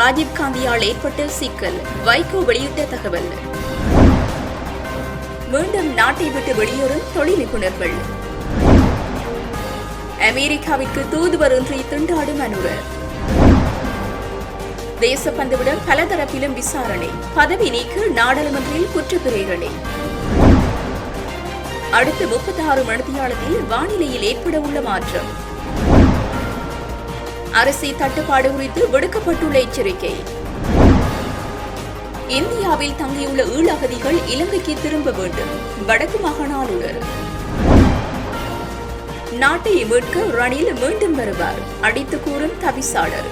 ராஜீவ்காந்தியால் ஏற்பட்ட சிக்கல். வைகோ வெளியிட்ட தகவல். மீண்டும் நாட்டை விட்டு வெளியேறும் தொழில் நிபுணர்கள் அமெரிக்காவிற்கு தூதுவரின்றி திண்டாடும் அனுரர் தேசப்பந்துவிடம் பல தரப்பிலும் விசாரணை. பதவி நீக்க நாடாளுமன்றில் குற்றப்பிரேரணை. அடுத்த முப்பத்தாறு மணித்தியாலத்தில் வானிலையில் ஏற்பட உள்ள மாற்றம். அரிசி தட்டுப்பாடு குறித்து விடுக்கப்பட்டுள்ள எச்சரிக்கை. இந்தியாவில் தங்கியுள்ள ஈழகதிகள் இலங்கைக்கு திரும்ப வேண்டும். வடக்கு மாகாண ஆளுநர் நாட்டை மீட்க ரணில் மீண்டும் வருவார் அடித்து கூறும் தவிசாளர்.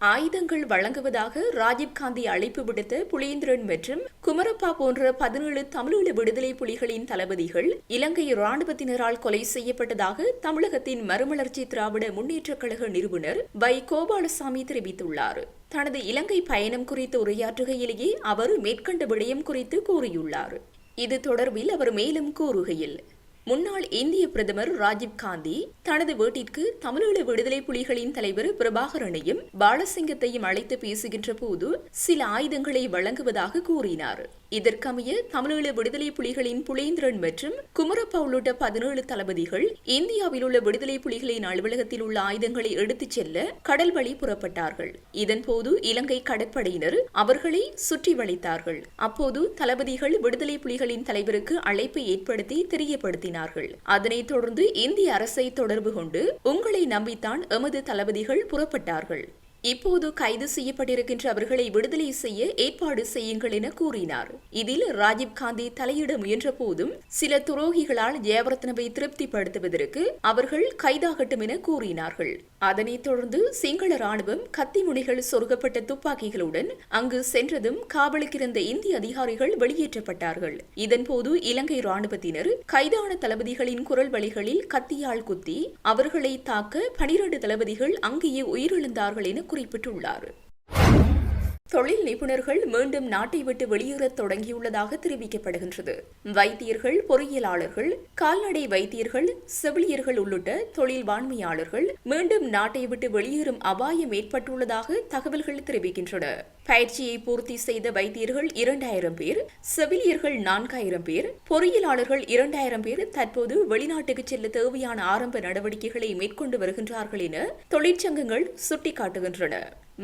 ஆயுதங்கள் வழங்குவதாக ராஜீவ்காந்தி அழைப்பு விடுத்த புலேந்திரன் மற்றும் குமரப்பா போன்ற பதினேழு தமிழீழ விடுதலை புலிகளின் தளபதிகள் இலங்கை ராணுவத்தினரால் கொலை செய்யப்பட்டதாக தமிழகத்தின் மறுமலர்ச்சி திராவிட முன்னேற்றக் கழக நிறுவனர் வை. கோபாலசாமி தெரிவித்துள்ளார். தனது இலங்கை பயணம் குறித்து உரையாற்றுகையிலேயே அவர் மேற்கண்ட விடயம் குறித்து கூறியுள்ளார். இது தொடர்பில் அவர் மேலும் கூறுகையில் முன்னாள் இந்திய பிரதமர் ராஜீவ் காந்தி தனது வீட்டிற்கு தமிழீழ விடுதலை புலிகளின் தலைவர் பிரபாகரனையும் பாலசிங்கத்தையும் அழைத்து பேசுகின்ற போது சில ஆயுதங்களை வழங்குவதாக கூறினார். இதற்கமைய தமிழீழ விடுதலை புலிகளின் புலேந்திரன் மற்றும் குமரப்பா உள்ளிட்ட பதினேழு தளபதிகள் இந்தியாவில் உள்ள விடுதலை புலிகளின் அலுவலகத்தில் உள்ள ஆயுதங்களை எடுத்துச் செல்ல கடல் வழி புறப்பட்டார்கள். இதன்போது இலங்கை கடற்படையினர் அவர்களை சுற்றி வளைத்தார்கள். அப்போது தளபதிகள் விடுதலை புலிகளின் தலைவருக்கு அழைப்பை ஏற்படுத்தி தெரியப்படுத்தினார். கூறினார்கள். அதனைத் தொடர்ந்து இந்திய அரசை தொடர்பு கொண்டு உங்களை நம்பித்தான் எமது தளபதிகள் புறப்பட்டார்கள். இப்போது கைது செய்யப்பட்டிருக்கின்ற அவர்களை விடுதலை செய்ய ஏற்பாடு செய்யுங்கள் என கூறினார். இதில் ராஜீவ்காந்தி தலையிட முயன்ற போதும் சில துரோகிகளால் ஜெயவர்த்தனவை திருப்திப்படுத்துவதற்கு அவர்கள் கைதாகட்டும் என கூறினார்கள். அதனைத் தொடர்ந்து சிங்கள ராணுவம் கத்தி முனைகள் சொருகப்பட்ட துப்பாக்கிகளுடன் அங்கு சென்றதும் காவலுக்கிருந்த இந்திய அதிகாரிகள் வெளியேற்றப்பட்டார்கள். இதன்போது இலங்கை ராணுவத்தினர் கைதான தளபதிகளின் குரல் வழிகளில் கத்தியால் குத்தி அவர்களை தாக்க பனிரண்டு தளபதிகள் அங்கேயே உயிரிழந்தார்கள் என குறிப்பிட்டுள்ளார். தொழில் நிபுணர்கள் மீண்டும் நாட்டை விட்டு வெளியேறத் தொடங்கியுள்ளதாக தெரிவிக்கப்படுகின்றது. வைத்தியர்கள் பொறியியலாளர்கள் கால்நடை வைத்தியர்கள் செவிலியர்கள் உள்ளிட்ட தொழில் வாண்மையாளர்கள் மீண்டும் நாட்டை விட்டு வெளியேறும் அபாயம் ஏற்பட்டுள்ளதாக தகவல்கள் தெரிவிக்கின்றன. பயிற்சியை பூர்த்தி செய்த வைத்தியர்கள் இரண்டாயிரம் பேர் செவிலியர்கள் நான்காயிரம் பேர் பொறியியலாளர்கள் இரண்டாயிரம் பேர் தற்போது வெளிநாட்டுக்கு செல்ல தேவையான ஆரம்ப நடவடிக்கைகளை மேற்கொண்டு வருகின்றார்கள் என தொழிற்சங்கங்கள் சுட்டிக்காட்டுகின்றன.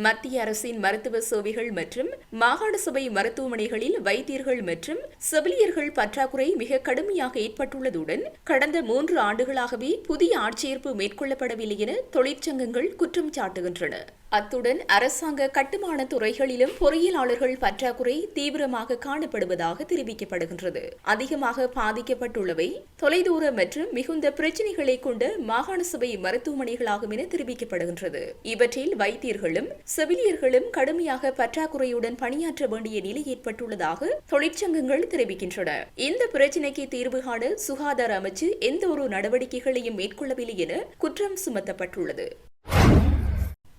மத்திய அரசின் மருத்துவ சேவைகள் மற்றும் மாகாண சபை மருத்துவமனைகளில் வைத்தியர்கள் மற்றும் செவிலியர்கள் பற்றாக்குறை மிக கடுமையாக ஏற்பட்டுள்ளதுடன் கடந்த மூன்று ஆண்டுகளாகவே புதிய ஆட்சேர்ப்பு மேற்கொள்ளப்படவில்லை என தொழிற்சங்கங்கள் குற்றம் சாட்டுகின்றன. அத்துடன் அரசாங்க கட்டுமான துறைகளிலும் பொறியியலாளர்கள் பற்றாக்குறை தீவிரமாக காணப்படுவதாக தெரிவிக்கப்படுகின்றது. அதிகமாக பாதிக்கப்பட்டுள்ளவை தொலைதூர மற்றும் மிகுந்த பிரச்சினைகளை கொண்ட மாகாண சபை மருத்துவமனைகளாகும் என தெரிவிக்கப்படுகின்றது. இவற்றில் வைத்தியர்களும் செவிலியர்களும் கடுமையாக பற்றாக்குறையுடன் பணியாற்ற வேண்டிய நிலை ஏற்பட்டுள்ளதாக தொழிற்சங்கங்கள் தெரிவிக்கின்றன. இந்த பிரச்சினைக்கு தீர்வு காண சுகாதார அமைச்சு எந்த ஒரு நடவடிக்கைகளையும் மேற்கொள்ளவில்லை என குற்றம் சுமத்தப்பட்டுள்ளது.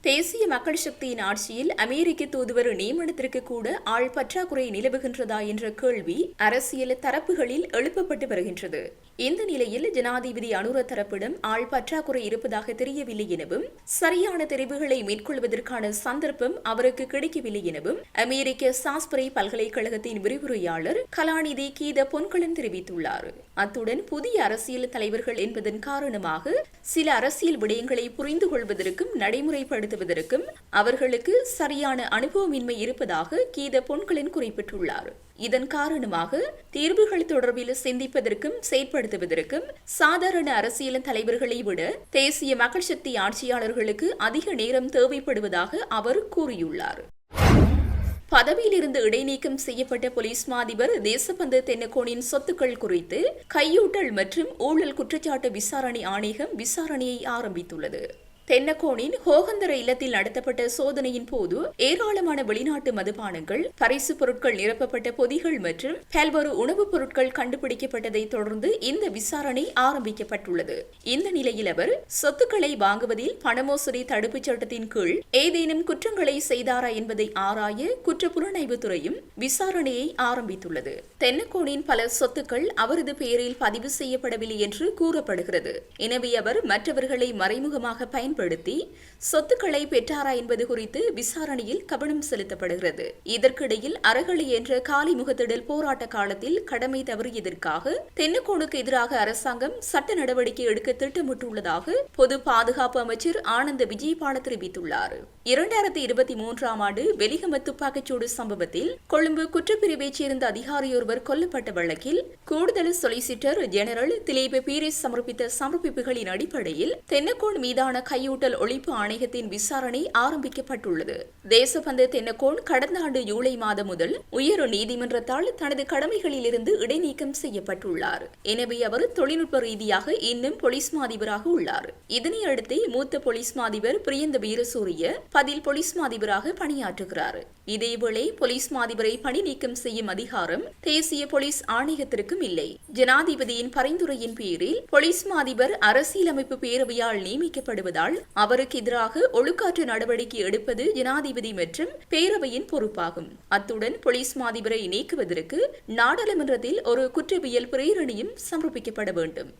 தேசிய மக்கள் சக்தியின் ஆட்சியில் அமெரிக்க தூதுவர் நியமனத்திற்கு கூட ஆள் பற்றாக்குறை நிலவுகின்றதா என்ற கேள்வி அரசியல் தரப்புகளில் எழுப்பப்பட்டு வருகின்றது. இந்த நிலையில் ஜனாதிபதி அனுர தரப்பிடம் ஆள் பற்றாக்குறை இருப்பதாக தெரியவில்லை எனவும் சரியான தெரிவுகளை மேற்கொள்வதற்கான சந்தர்ப்பம் அவருக்கு கிடைக்கவில்லை எனவும் அமெரிக்க சாஸ்பரை பல்கலைக்கழகத்தின் விரிவுரையாளர் கலாநிதி கீத பொன்கலன் தெரிவித்துள்ளார். அத்துடன் புதிய அரசியல் தலைவர்கள் என்பதன் காரணமாக சில அரசியல் விடயங்களை புரிந்து கொள்வதற்கும் நடைமுறைப்படுத்துவதற்கும் அவர்களுக்கு சரியான அனுபவமின்மை இருப்பதாக கீத பொன்களின் குறிப்பிட்டுள்ளார். இதன் காரணமாக தீர்வுகள் தொடர்பில் சிந்திப்பதற்கும் செயற்படுத்துவதற்கும் சாதாரண அரசியல் தலைவர்களை விட தேசிய மக்கள் சக்தி ஆட்சியாளர்களுக்கு அதிக நேரம் தேவைப்படுவதாக அவர் கூறியுள்ளார். பதவியிலிருந்து இடைநீக்கம் செய்யப்பட்ட போலீஸ் மாதிபர் தேசபந்து தென்னக்கோனின் சொத்துக்கள் குறித்து கையூட்டல் மற்றும் ஊழல் குற்றச்சாட்டு விசாரணை ஆணையம் விசாரணையை ஆரம்பித்துள்ளது. தென்னக்கோனின் ஹோகந்தர இல்லத்தில் நடத்தப்பட்ட சோதனையின் போது ஏராளமான வெளிநாட்டு மதுபானங்கள் பரிசு பொருட்கள் நிரப்பப்பட்ட பொதிகள் மற்றும் பல்வேறு உணவுப் பொருட்கள் கண்டுபிடிக்கப்பட்டதை தொடர்ந்து இந்த விசாரணை ஆரம்பிக்கப்பட்டுள்ளது. இந்த நிலையில் அவர் சொத்துக்களை வாங்குவதில் பணமோசடி தடுப்புச் சட்டத்தின் கீழ் ஏதேனும் குற்றங்களை செய்தாரா என்பதை ஆராய குற்ற புலனாய்வு துறையும் விசாரணையை ஆரம்பித்துள்ளது. தென்னக்கோனின் பல சொத்துக்கள் அவரது பெயரில் பதிவு செய்யப்படவில்லை என்று கூறப்படுகிறது. எனவே அவர் மற்றவர்களை மறைமுகமாக பயன்படுத்த பயன்படுத்தி சொத்துக்களை பெற்றாரா என்பது குறித்து விசாரணையில் கவனம் செலுத்தப்படுகிறது. இதற்கிடையில் அறகளி என்ற காலி முகத்திடல் போராட்ட காலத்தில் கடமை தவறியதற்காக தென்னக்கோனுக்கு எதிராக அரசாங்கம் சட்ட நடவடிக்கை எடுக்க திட்டமிட்டுள்ளதாக பொது பாதுகாப்பு அமைச்சர் ஆனந்த விஜயபால தெரிவித்துள்ளார். இரண்டாயிரத்தி இருபத்தி மூன்றாம் ஆண்டு வெலிகம துப்பாக்கிச்சூடு சம்பவத்தில் கொழும்பு குற்றப்பிரிவைச் சேர்ந்த அதிகாரியொருவர் கொல்லப்பட்ட வழக்கில் கூடுதல் சொலிசிட்டர் ஜெனரல் திலீப் பீரிஸ் சமர்ப்பித்த சமர்ப்பிப்புகளின் அடிப்படையில் தென்னக்கோன் மீதான கையூட்டல் ஒழிப்பு ஆணையத்தின் விசாரணை ஆரம்பிக்கப்பட்டுள்ளது. தேசபந்து தென்னக்கோன் கடந்த ஆண்டு ஜூலை மாதம் முதல் உயர் நீதிமன்றத்தால் தனது கடமைகளிலிருந்து இடைநீக்கம் செய்யப்பட்டுள்ளார். எனவே அவர் தொழில்நுட்ப ரீதியாக இன்னும் போலீஸ் மாதிபராக உள்ளார். இதனையடுத்து மூத்த போலீஸ் மாதிபர் பிரியந்த வீரசூரிய அதில் போலீஸ் மாதிபராக பணியாற்றுகிறார். இதேவேளை போலீஸ் மாதிபரை பணி நீக்கம் செய்யும் அதிகாரம் தேசிய போலீஸ் ஆணையத்திற்கும் இல்லை. ஜனாதிபதியின் பரிந்துரையின் பேரில் போலீஸ் மாதிபர் அரசியலமைப்பு பேரவையால் நியமிக்கப்படுவதால் அவருக்கு எதிராக ஒழுக்காற்று நடவடிக்கை எடுப்பது ஜனாதிபதி மற்றும் பேரவையின் பொறுப்பாகும். அத்துடன் போலீஸ் மாதிபரை நீக்குவதற்கு நாடாளுமன்றத்தில் ஒரு குற்றவியல் பிரேரணியும் சமர்ப்பிக்கப்பட வேண்டும்.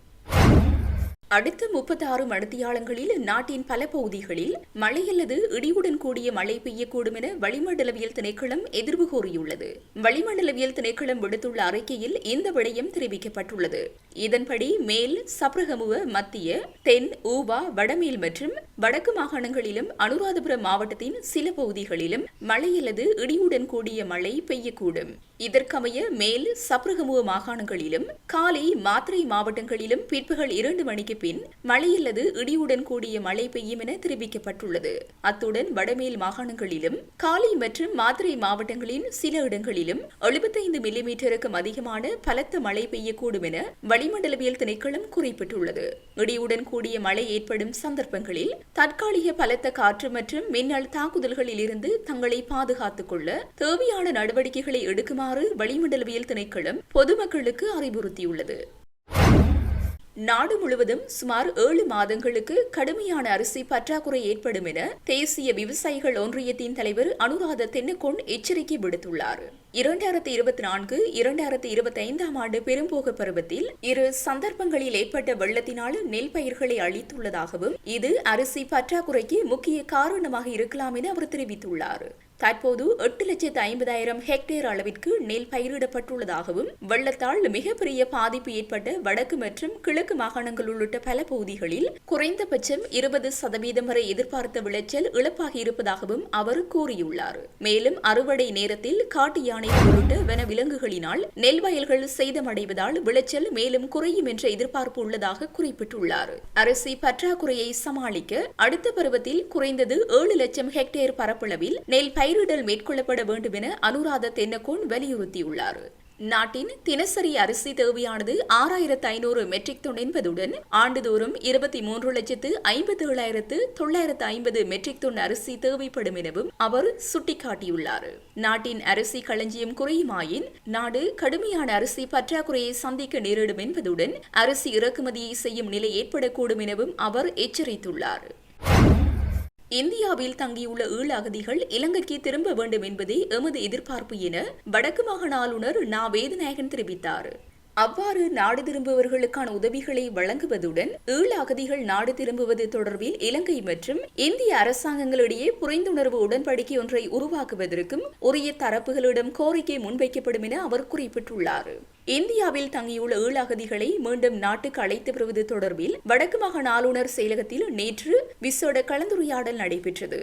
அடுத்த முப்பத்தாறு மணித்தியாலங்களில் நாட்டின் பல பகுதிகளில் மழை அல்லது இடியுடன் கூடிய மழை பெய்யக்கூடும் என வளிமண்டலவியல் திணைக்களம் எதிர்வு கூறியுள்ளது. வளிமண்டலவியல் திணைக்களம் விடுத்துள்ள அறிக்கையில் இந்த விடயம் தெரிவிக்கப்பட்டுள்ளது. இதன்படி மேல் சப்ரகமுவ மத்திய தென் ஊவா வடமேல் மற்றும் வடக்கு மாகாணங்களிலும் அனுராதபுரம் மாவட்டத்தின் சில பகுதிகளிலும் மழை அல்லது இடியுடன் கூடிய மழை பெய்யக்கூடும். இதற்கமைய மேல் சப்ரகமுவ மாகாணங்களிலும் காலை மாத்திரை மாவட்டங்களிலும் பிற்பகல் இரண்டு மணிக்கு பின் மழை அல்லது இடியுடன் கூடிய மழை பெய்யும் என தெரிவிக்கப்பட்டுள்ளது. அத்துடன் வடமேல் மாகாணங்களிலும் காலை மற்றும் மாத்திரை மாவட்டங்களின் சில இடங்களிலும் எழுபத்தைந்து மில்லிமீட்டருக்கும் அதிகமான பலத்த மழை பெய்யக்கூடும் என வளிமண்டலவியல் திணைக்களம் குறிப்பிட்டுள்ளது. இடியுடன் கூடிய மழை ஏற்படும் சந்தர்ப்பங்களில் தற்காலிக பலத்த காற்று மற்றும் மின்னல் தாக்குதல்களில் இருந்து தங்களை பாதுகாத்துக் கொள்ள தேவையான நடவடிக்கைகளை எடுக்குமாறு வளிமண்டலவியல் திணைக்களம் பொதுமக்களுக்கு அறிவுறுத்தியுள்ளது. நாடு முழுவதும் சுமார் ஏழு மாதங்களுக்கு கடுமையான அரிசி பற்றாக்குறை ஏற்படும் என தேசிய விவசாயிகள் ஒன்றியத்தின் தலைவர் அனுராத தென்னக்கோன் எச்சரிக்கை விடுத்துள்ளார். இரண்டாயிரத்தி இருபத்தி நான்கு இரண்டாயிரத்தி இருபத்தி ஐந்தாம் ஆண்டு பெரும்போக பருவத்தில் இரு சந்தர்ப்பங்களில் ஏற்பட்ட வெள்ளத்தினால் நெல் பயிர்களை அளித்துள்ளதாகவும் இது அரிசி பற்றாக்குறைக்கு முக்கிய காரணமாக இருக்கலாம் என அவர் தெரிவித்துள்ளார். தற்போது எட்டு லட்சத்து ஐம்பதாயிரம் ஹெக்டேர் அளவிற்கு நெல் பயிரிடப்பட்டுள்ளதாகவும் வெள்ளத்தால் மிகப்பெரிய பாதிப்பு ஏற்பட்ட வடக்கு மற்றும் கிழக்கு மாகாணங்கள் உள்ளிட்ட பல பகுதிகளில் குறைந்தபட்சம் இருபது சதவீதம் வரை எதிர்பார்த்த விளைச்சல் இழப்பாகி இருப்பதாகவும் அவர் கூறியுள்ளார். மேலும் அறுவடை நேரத்தில் காட்டு யானைகள் உள்ளிட்ட வன விலங்குகளினால் நெல் வயல்கள் சேதமடைவதால் விளைச்சல் மேலும் குறையும் என்ற எதிர்பார்ப்பு உள்ளதாக குறிப்பிட்டுள்ளார். அரிசி பற்றாக்குறையை சமாளிக்க அடுத்த பருவத்தில் குறைந்தது ஏழு லட்சம் ஹெக்டேர் பரப்பளவில் நெல் பயிரிடல் மேற்கொள்ளப்பட வேண்டும் என அனுராத தென்னக்கோன் வலியுறுத்தியுள்ளார். நாட்டின் தினசரி அரிசி தேவையானது ஆறாயிரத்து ஐநூறு மெட்ரிக் டன் என்பதுடன் ஆண்டுதோறும் இருபத்தி மூன்று லட்சத்து ஐம்பத்தி ஏழாயிரத்து தொள்ளாயிரத்து ஐம்பது மெட்ரிக் டன் அரிசி தேவைப்படும் எனவும் அவர் சுட்டிக்காட்டியுள்ளார். நாட்டின் அரிசி களஞ்சியம் குறையுமாயின் நாடு கடுமையான அரிசி பற்றாக்குறையை சந்திக்க நேரிடும் என்பதுடன் அரிசி இறக்குமதியை செய்யும் நிலை ஏற்படக்கூடும் எனவும் அவர் எச்சரித்துள்ளார். இந்தியாவில் தங்கியுள்ள ஈழ அகதிகள் இலங்கைக்கு திரும்ப வேண்டும் என்பதே எமது எதிர்பார்ப்பு என வடக்கு மாகாண ஆளுநர் நா. வேதநாயகன் தெரிவித்தார். அவ்வாறு நாடு திரும்புவர்களுக்கான உதவிகளை வழங்குவதுடன் ஈழ அகதிகள் நாடு திரும்புவது தொடர்பில் இலங்கை மற்றும் இந்திய அரசாங்கங்களிடையே புரிந்துணர்வு உடன்படிக்கை ஒன்றை உருவாக்குவதற்கும் உரிய தரப்புகளிடம் கோரிக்கை முன்வைக்கப்படும் என அவர் குறிப்பிட்டுள்ளார். இந்தியாவில் தங்கியுள்ள ஈழ அகதிகளை மீண்டும் நாட்டுக்கு அழைத்து வருவது தொடர்பில் வடக்கு மாகாண ஆளுநர் செயலகத்தில் நேற்று விசோட கலந்துரையாடல் நடைபெற்றது.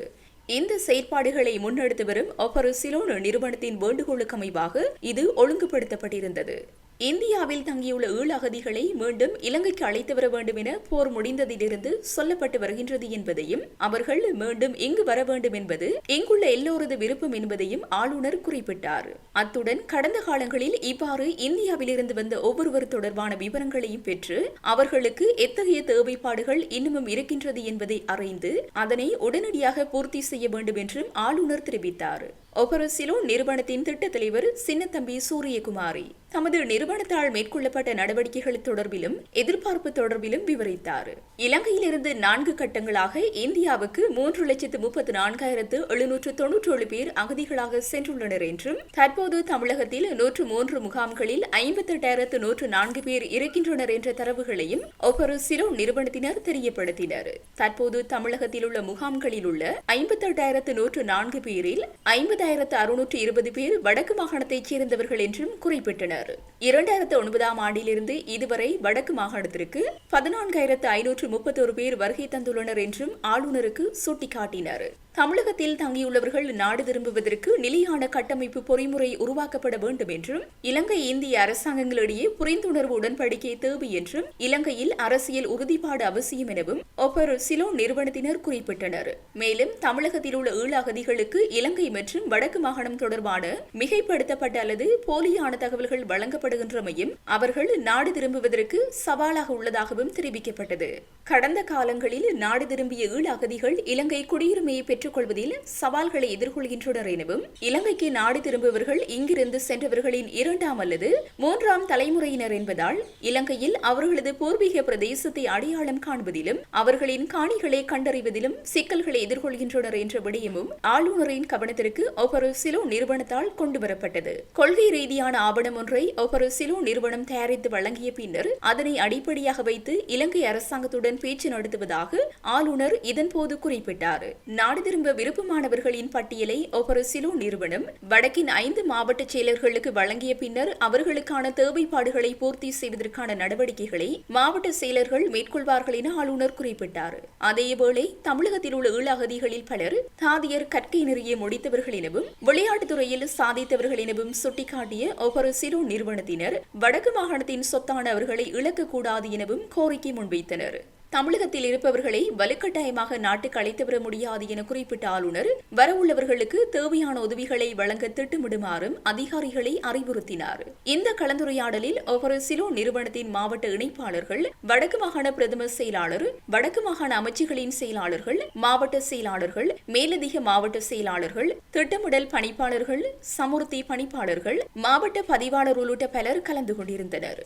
இந்த செயற்பாடுகளை முன்னெடுத்து வரும் ஒவ்வொரு சிலோனு நிறுவனத்தின் வேண்டுகோளுக்கு அமைவாக இது ஒழுங்குபடுத்தப்பட்டிருந்தது. இந்தியாவில் தங்கியுள்ள ஈழ அகதிகளை மீண்டும் இலங்கைக்கு அழைத்து வர வேண்டும் என போர் முடிந்ததிலிருந்து சொல்லப்பட்டு வருகின்றது என்பதையும் அவர்கள் மீண்டும் இங்கு வர வேண்டும் என்பது இங்குள்ள எல்லோரது விருப்பம் என்பதையும் ஆளுநர் குறிப்பிட்டார். அத்துடன் கடந்த காலங்களில் இவ்வாறு இந்தியாவிலிருந்து வந்த ஒவ்வொருவர் தொடர்பான விவரங்களையும் பெற்று அவர்களுக்கு எத்தகைய தேவைப்பாடுகள் இன்னமும் இருக்கின்றது என்பதை அறிந்து அதனை உடனடியாக பூர்த்தி செய்ய வேண்டும் என்றும் ஆளுநர் தெரிவித்தார். ஒபரசிலோ நிறுவனத்தின் திட்ட தலைவர் சின்னத்தம்பி சூரியகுமாரி தமது நிறுவனத்தால் மேற்கொள்ளப்பட்ட நடவடிக்கைகள் தொடர்பிலும் எதிர்பார்ப்பு தொடர்பிலும் விவரித்தார். இலங்கையிலிருந்து நான்கு கட்டங்களாக இந்தியாவுக்கு மூன்று லட்சத்து முப்பத்து நான்காயிரத்து எழுநூற்று தொன்னூற்றேழு பேர் அகதிகளாக சென்றுள்ளனர் என்றும் தற்போது தமிழகத்தில் நூற்று மூன்று முகாம்களில் ஐம்பத்தெட்டாயிரத்து நூற்று நான்கு பேர் இருக்கின்றனர் என்ற தரவுகளையும் ஒவ்வொரு சிறு நிறுவனத்தினர் தெரியப்படுத்தினர். தற்போது தமிழகத்தில் உள்ள முகாம்களில் உள்ள ஐம்பத்தெட்டாயிரத்து நூற்று நான்கு பேரில் ஐம்பதாயிரத்து அறுநூற்று இருபது பேர் வடக்கு மாகாணத்தைச் சேர்ந்தவர்கள் என்றும் குறிப்பிட்டனர். இரண்டாயிரத்து ஒன்பதாம் ஆண்டிலிருந்து இதுவரை வடக்கு மாகாணத்திற்கு பதினான்காயிரத்து ஐநூற்று முப்பத்தொரு பேர் வருகை தந்துள்ளனர் என்றும் ஆளுநருக்கு சுட்டிக்காட்டினார். தமிழகத்தில் தங்கியுள்ளவர்கள் நாடு திரும்புவதற்கு நிலையான கட்டமைப்பு பொறிமுறை உருவாக்கப்பட வேண்டும் என்றும் இலங்கை இந்திய அரசாங்கங்களிடையே புரிந்துணர்வு உடன்படிக்கை தேவை என்றும் இலங்கையில் அரசியல் உறுதிப்பாடு அவசியம் எனவும் ஒவ்வொரு சிலோ நிறுவனத்தினர் குறிப்பிட்டனர். மேலும் தமிழகத்தில் உள்ள ஈழ அகதிகளுக்கு இலங்கை மற்றும் வடக்கு மாகாணம் தொடர்பான மிகைப்படுத்தப்பட்ட அல்லது போலியான தகவல்கள் வழங்கப்படுகின்றமையும் அவர்கள் நாடு திரும்புவதற்கு சவாலாக உள்ளதாகவும் தெரிவிக்கப்பட்டது. கடந்த காலங்களில் நாடு திரும்பிய ஈழ அகதிகள் இலங்கை குடியுரிமையை பெற்று கொள்வதில் சவால்களை எதிர்கொள்கின்றனர் எனவும் இலங்கைக்கு நாடு திரும்புபவர்கள் இங்கிருந்து சென்றவர்களின் இரண்டாம் அல்லது மூன்றாம் தலைமுறையினர் என்பதால் இலங்கையில் அவர்களது பூர்வீக பிரதேசத்தை அடையாளம் காண்பதிலும் அவர்களின் காணிகளை கண்டறிவதிலும் சிக்கல்களை எதிர்கொள்கின்றனர் என்ற விடயமும் ஆளுநரின் கவனத்திற்கு ஒவ்வொரு சிலோ நிறுவனத்தால் கொண்டுவரப்பட்டது கொள்கை ரீதியான ஆவணம் ஒன்றை ஒவ்வொரு சிலோ நிறுவனம் தயாரித்து வழங்கிய பின்னர் அதனை அடிப்படையாக வைத்து இலங்கை அரசாங்கத்துடன் பேச்சு நடத்துவதாக ஆளுநர் இதன்போது குறிப்பிட்டார். நாடு திரும்ப விருப்பமானவர்களின் பட்டியலை ஒவ்வொரு நிறுவனம் வடக்கின் ஐந்து மாவட்ட செயலர்களுக்கு வழங்கிய பின்னர் அவர்களுக்கான தேவைப்பாடுகளை பூர்த்தி செய்வதற்கான நடவடிக்கைகளை மாவட்ட செயலர்கள் மேற்கொள்வார்கள் என ஆளுநர் குறிப்பிட்டார். அதேவேளை தமிழகத்தில் உள்ள ஈழ அகதிகளில் பலர் தாதியர் கற்கை நிறைய முடித்தவர்கள் எனவும் விளையாட்டுத்துறையில் சாதித்தவர்கள் எனவும் சுட்டிக்காட்டிய ஒவ்வொரு நிறுவனத்தினர் வடக்கு மாகாணத்தின் சொத்தான அவர்களை இழக்கக்கூடாது எனவும் கோரிக்கை முன்வைத்தனர். தமிழகத்தில் இருப்பவர்களை வலுக்கட்டாயமாக நாட்டுக்கு அழைத்து வர முடியாது என குறிப்பிட்ட ஆளுநர் வரவுள்ளவர்களுக்கு தேவையான உதவிகளை வழங்க திட்டமிடுமாறும் அதிகாரிகளை அறிவுறுத்தினார். இந்த கலந்துரையாடலில் ஒவ்வொரு சிலோ நிறுவனத்தின் மாவட்ட இணைப்பாளர்கள் வடக்கு மாகாண பிரதம செயலாளர் வடக்கு மாகாண அமைச்சுகளின் செயலாளர்கள் மாவட்ட செயலாளர்கள் மேலதிக மாவட்ட செயலாளர்கள் திட்டமிடல் பணிப்பாளர்கள் சமுர்த்தி பணிப்பாளர்கள் மாவட்ட பதிவாளர் உள்ளிட்ட பலர் கலந்து கொண்டிருந்தனர்.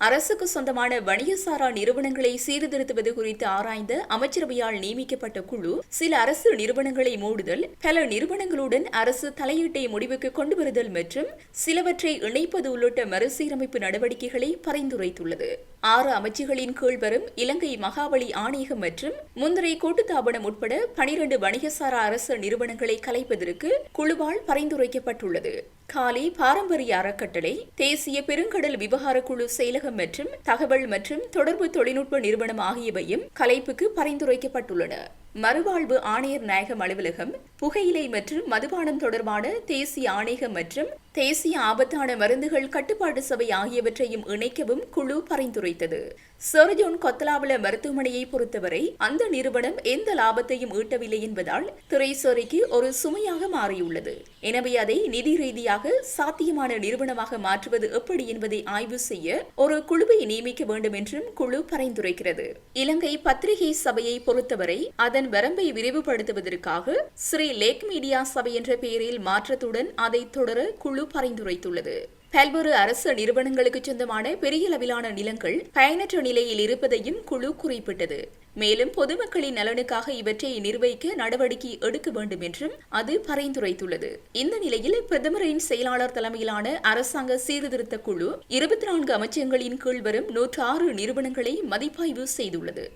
அரசுக்கு சொந்தமான வணிகசாரா நிறுவனங்களை சீர்திருத்துவது குறித்து ஆராய்ந்த அமைச்சரவையால் நியமிக்கப்பட்ட குழு சில அரசு நிறுவனங்களை மூடுதல் பல நிறுவனங்களுடன் அரசு தலையீட்டை முடிவுக்கு கொண்டு வருதல் மற்றும் சிலவற்றை இணைப்பது உள்ளிட்ட மறுசீரமைப்பு நடவடிக்கைகளை பரிந்துரைத்துள்ளது. ஆறு அமைச்சுகளின் கீழ் வரும் இலங்கை மகாபலி ஆணையகம் மற்றும் முந்திரை கூட்டுத்தாபனம் உட்பட பனிரண்டு வணிகசாரா அரசு நிறுவனங்களை கலைப்பதற்கு குழுவால் பரிந்துரைக்கப்பட்டுள்ளது. காலி பாரம்பரிய அறக்கட்டளை தேசிய பெருங்கடல் விவகார குழு செயலகம் மற்றும் தகவல் மற்றும் தொடர்பு தொழில்நுட்ப நிறுவனம் ஆகியவையும் கலைப்புக்கு பரிந்துரைக்கப்பட்டுள்ளன. மறுவாழ்வு ஆணையர் நாயகம் அலுவலகம் புகையிலை மற்றும் மதுபானம் தொடர்பான தேசிய ஆணையம் மற்றும் தேசிய ஆபத்தான மருந்துகள் கட்டுப்பாட்டு சபை ஆகியவற்றையும் இணைக்கவும் குழு பரிந்துரைத்தது. சர்ஜோன் கொத்தலாவல மருத்துவமனையை பொறுத்தவரை அந்த நிறுவனம் எந்த லாபத்தையும் ஈட்டவில்லை என்பதால் திரைசோரிக்கு ஒரு சுமையாக மாறியுள்ளது. எனவே அதை நிதி ரீதியாக சாத்தியமான நிறுவனமாக மாற்றுவது எப்படி என்பதை ஆய்வு செய்ய ஒரு குழுவை நியமிக்க வேண்டும் என்றும் குழு பரிந்துரைக்கிறது. இலங்கை பத்திரிகை சபையை பொறுத்தவரை அதன் வரம்பை விரிவுபடுத்துவதற்காக ஸ்ரீ லேக் மீடியா சபை என்ற பெயரில் மாற்றத்துடன் அதை தொடர குழு பரிந்துரைத்துள்ளது. பல்வேறு அரசு நிறுவனங்களுக்கு சொந்தமான பெரிய அளவிலான நிலங்கள் பயனற்ற நிலையில் இருப்பதையும் குழு குறிப்பிட்டது. மேலும் பொதுமக்களின் நலனுக்காக இவற்றை நிர்வகிக்க நடவடிக்கை எடுக்க வேண்டும் என்றும் அது பரிந்துரைத்துள்ளது. இந்த நிலையில் பிரதமரின் செயலாளர் தலைமையிலான அரசாங்க சீர்திருத்த குழு இருபத்தி நான்கு அமைச்சகங்களின் கீழ் வரும் நூற்று ஆறு நிறுவனங்களை மதிப்பாய்வு செய்துள்ளது.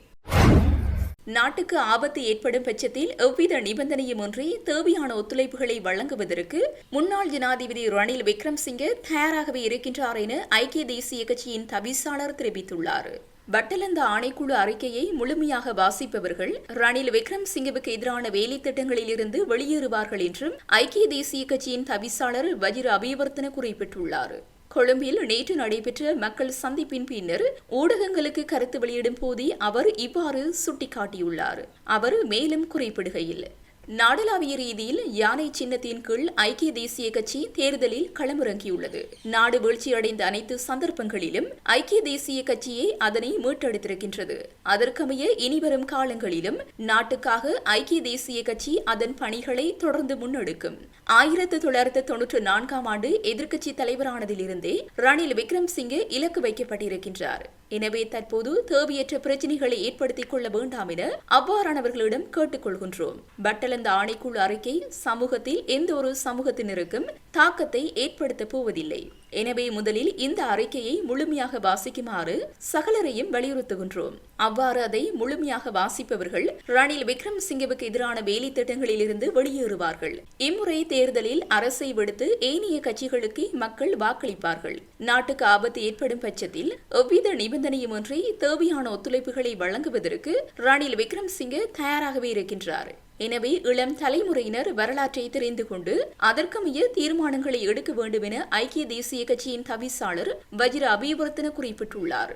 நாட்டுக்கு ஆபத்து ஏற்படும் பட்சத்தில் எவ்வித நிபந்தனையுமின்றி தேவையான ஒத்துழைப்புகளை வழங்குவதற்கு முன்னாள் ஜனாதிபதி ரணில் விக்ரம்சிங்கே தயாராகவே இருக்கின்றார் என ஐக்கிய தேசிய கட்சியின் தவிசாளர் தெரிவித்துள்ளார். வட்டலந்த ஆணைக்குழு அறிக்கையை முழுமையாக வாசிப்பவர்கள் ரணில் விக்ரம்சிங்கவுக்கு எதிரான வேலை திட்டங்களில் இருந்து வெளியேறுவார்கள் என்றும் ஐக்கிய தேசிய கட்சியின் தவிசாளர் வஜிர அபிவர்த்தன குறிப்பிட்டுள்ளார். கொழும்பில் நேற்று நடைபெற்ற மக்கள் சந்திப்பின் பின்னர் ஊடகங்களுக்கு கருத்து வெளியிடும் போதே அவர் இவ்வாறு சுட்டிக்காட்டியுள்ளார். அவர் மேலும் குறிப்பிடுகையில் நாடளாவிய ரீதியில் யானை சின்னத்தின் கீழ் ஐக்கிய தேசிய கட்சி தேர்தலில் களமிறங்கியுள்ளது. நாடு வீழ்ச்சியடைந்த அனைத்து சந்தர்ப்பங்களிலும் ஐக்கிய தேசிய கட்சியே அதனை மீட்டெடுத்திருக்கின்றது. அதற்கமைய இனிவரும் காலங்களிலும் நாட்டுக்காக ஐக்கிய தேசிய கட்சி அதன் பணிகளை தொடர்ந்து முன்னெடுக்கும். ஆயிரத்து தொள்ளாயிரத்து தொன்னூற்று நான்காம் ஆண்டு எதிர்க்கட்சி தலைவரானதிலிருந்தே ரணில் விக்ரம்சிங்கே இலக்கு வைக்கப்பட்டிருக்கின்றார். எனவே தற்போது தேவையற்ற பிரச்சினைகளை ஏற்படுத்திக் கொள்ள வேண்டாம் என அவ்வாறானவர்களிடம் கேட்டுக்கொள்கின்றோம் பட்டலந்த ஆணைக்குழு அறிக்கை சமூகத்தில் எந்த ஒரு சமூகத்தினருக்கும் தாக்கத்தை ஏற்படுத்தப் போவதில்லை. எனவே முதலில் இந்த அறிக்கையை முழுமையாக வாசிக்குமாறு சகலரையும் வலியுறுத்துகின்றோம். அவ்வாறு அதை முழுமையாக வாசிப்பவர்கள் ரணில் விக்ரம் சிங்கவுக்கு எதிரான வேலை திட்டங்களில் இருந்து வெளியேறுவார்கள். இம்முறை தேர்தலில் அரசை விடுத்து ஏனைய கட்சிகளுக்கு மக்கள் வாக்களிப்பார்கள். நாட்டுக்கு ஆபத்து ஏற்படும் பட்சத்தில் எவ்வித நிபந்தனையுமின்றி தேவையான ஒத்துழைப்புகளை வழங்குவதற்கு ரணில் விக்ரம் சிங்க தயாராகவே இருக்கின்றார். எனவே இளம் தலைமுறையினர் வரலாற்றை தெரிந்து கொண்டு அதற்கமைய தீர்மானங்களை எடுக்க வேண்டும் என ஐக்கிய தேசிய கட்சியின் தவிசாளர் வஜிர அபிவர்த்தன குறிப்பிட்டுள்ளார்.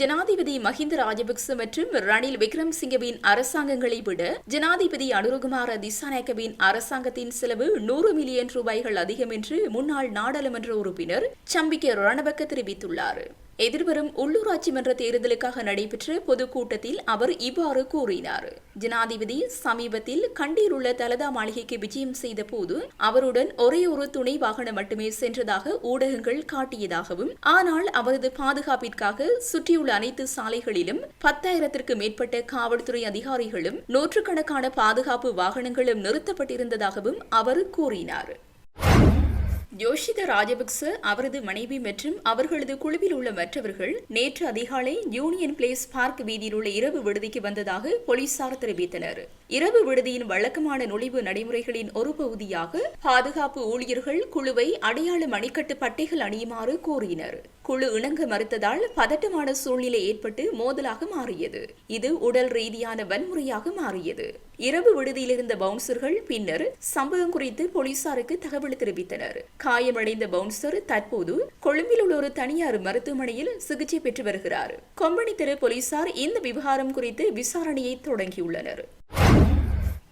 ஜனாதிபதி மஹிந்த ராஜபக்ச மற்றும் ரணில் விக்ரம்சிங்கவின் அரசாங்கங்களை விட ஜனாதிபதி அனுருகுமார திசாநாயக்கவின் அரசாங்கத்தின் செலவு நூறு மில்லியன் ரூபாய்கள் அதிகம் என்று முன்னாள் நாடாளுமன்ற உறுப்பினர் சம்பிக்க ரணபக்க தெரிவித்துள்ளார். எதிர்வரும் உள்ளூராட்சி மன்ற தேர்தலுக்காக நடைபெற்ற பொதுக்கூட்டத்தில் அவர் இவ்வாறு கூறினார். ஜனாதிபதி சமீபத்தில் கண்டியில் உள்ள தலதா மாளிகைக்கு விஜயம் செய்த போது அவருடன் ஒரே ஒரு துணை வாகனம் மட்டுமே சென்றதாக ஊடகங்கள் காட்டியதாகவும் ஆனால் அவரது பாதுகாப்பிற்காக சுற்றியுள்ள அனைத்து சாலைகளிலும் பத்தாயிரத்திற்கு மேற்பட்ட காவல்துறை அதிகாரிகளும் நூற்றுக்கணக்கான பாதுகாப்பு வாகனங்களும் நிறுத்தப்பட்டிருந்ததாகவும் அவர் கூறினார். யோஷித ராஜபக்ச அவரது மனைவி மற்றும் அவர்களது குழுவில் உள்ள மற்றவர்கள் நேற்று அதிகாலை யூனியன் பிளேஸ் பார்க் வீதியில் உள்ள இரவு விடுதிக்கு வந்ததாக போலீசார் தெரிவித்தனர். இரவு விடுதியின் வழக்கமான நுழைவு நடைமுறைகளின் ஒரு பகுதியாக பாதுகாப்பு ஊழியர்கள் குழுவை அடையாள மணிக்கட்டு பட்டைகள் அணியுமாறு கோரினர். குழு இணங்க மறுத்ததால் பதட்டமான சூழ்நிலை ஏற்பட்டு மோதலாக மாறியது. இது உடல் ரீதியான வன்முறையாக மாறியது. இரவு விடுதியில் இருந்த பவுன்சர்கள் பின்னர் சம்பவம் குறித்து போலீசாருக்கு தகவல் தெரிவித்தனர். காயமடைந்த பவுன்சர் தற்போது கொழும்பில் உள்ள ஒரு தனியார் மருத்துவமனையில் சிகிச்சை பெற்று வருகிறார். கொம்பனி தெரு போலீசார் இந்த விவகாரம் குறித்து விசாரணையை தொடங்கியுள்ளனர்.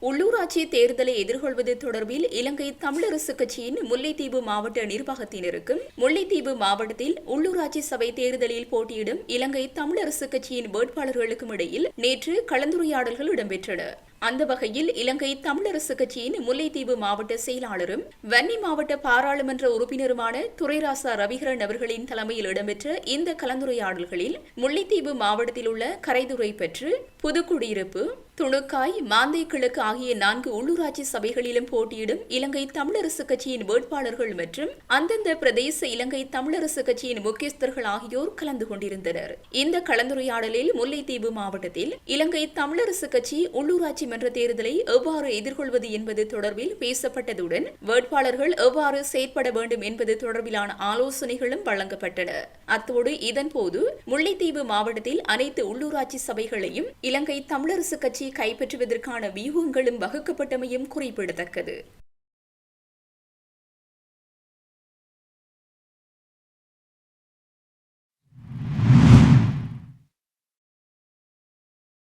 உள்ளூராட்சி தேர்தலை எதிர்கொள்வது தொடர்பில் இலங்கை தமிழரசு கட்சியின் முல்லைத்தீவு மாவட்ட நிர்வாகத்தினருக்கும் முல்லைத்தீவு மாவட்டத்தில் உள்ளூராட்சி சபை தேர்தலில் போட்டியிடும் இலங்கை தமிழரசு கட்சியின் வேட்பாளர்களுக்கும் இடையில் நேற்று கலந்துரையாடல்கள் இடம்பெற்றன. அந்த வகையில் இலங்கை தமிழரசு கட்சியின் முல்லைத்தீவு மாவட்ட செயலாளரும் வன்னி மாவட்ட பாராளுமன்ற உறுப்பினருமான துரைராசா ரவிகரன் அவர்களின் தலைமையில் இடம்பெற்ற இந்த கலந்துரையாடல்களில் முல்லைத்தீவு மாவட்டத்தில் உள்ள கரைதுறை பெற்று புதுக்குடியிருப்பு துணுக்காய் மாந்தை கிழக்கு ஆகிய நான்கு உள்ளூராட்சி சபைகளிலும் போட்டியிடும் இலங்கை தமிழரசு கட்சியின் வேட்பாளர்கள் மற்றும் அந்தந்த பிரதேச இலங்கை தமிழரசு கட்சியின் முக்கியஸ்தர்கள் ஆகியோர் கலந்து கொண்டிருந்தனர். இந்த கலந்துரையாடலில் முல்லைத்தீவு மாவட்டத்தில் இலங்கை தமிழரசு கட்சி உள்ளூராட்சி மன்ற தேர்தலை எவ்வாறு எதிர்கொள்வது என்பது தொடர்பில் பேசப்பட்டதுடன் வேட்பாளர்கள் எவ்வாறு செயற்பட வேண்டும் என்பது தொடர்பிலான ஆலோசனைகளும் வழங்கப்பட்டன. அத்தோடு இதன்போது முல்லைத்தீவு மாவட்டத்தில் அனைத்து உள்ளூராட்சி சபைகளையும் இலங்கை தமிழரசு கட்சி கைப்பற்றுவதற்கான வியூகங்களும் வகுக்கப்பட்டமையும் குறிப்பிடத்தக்கது.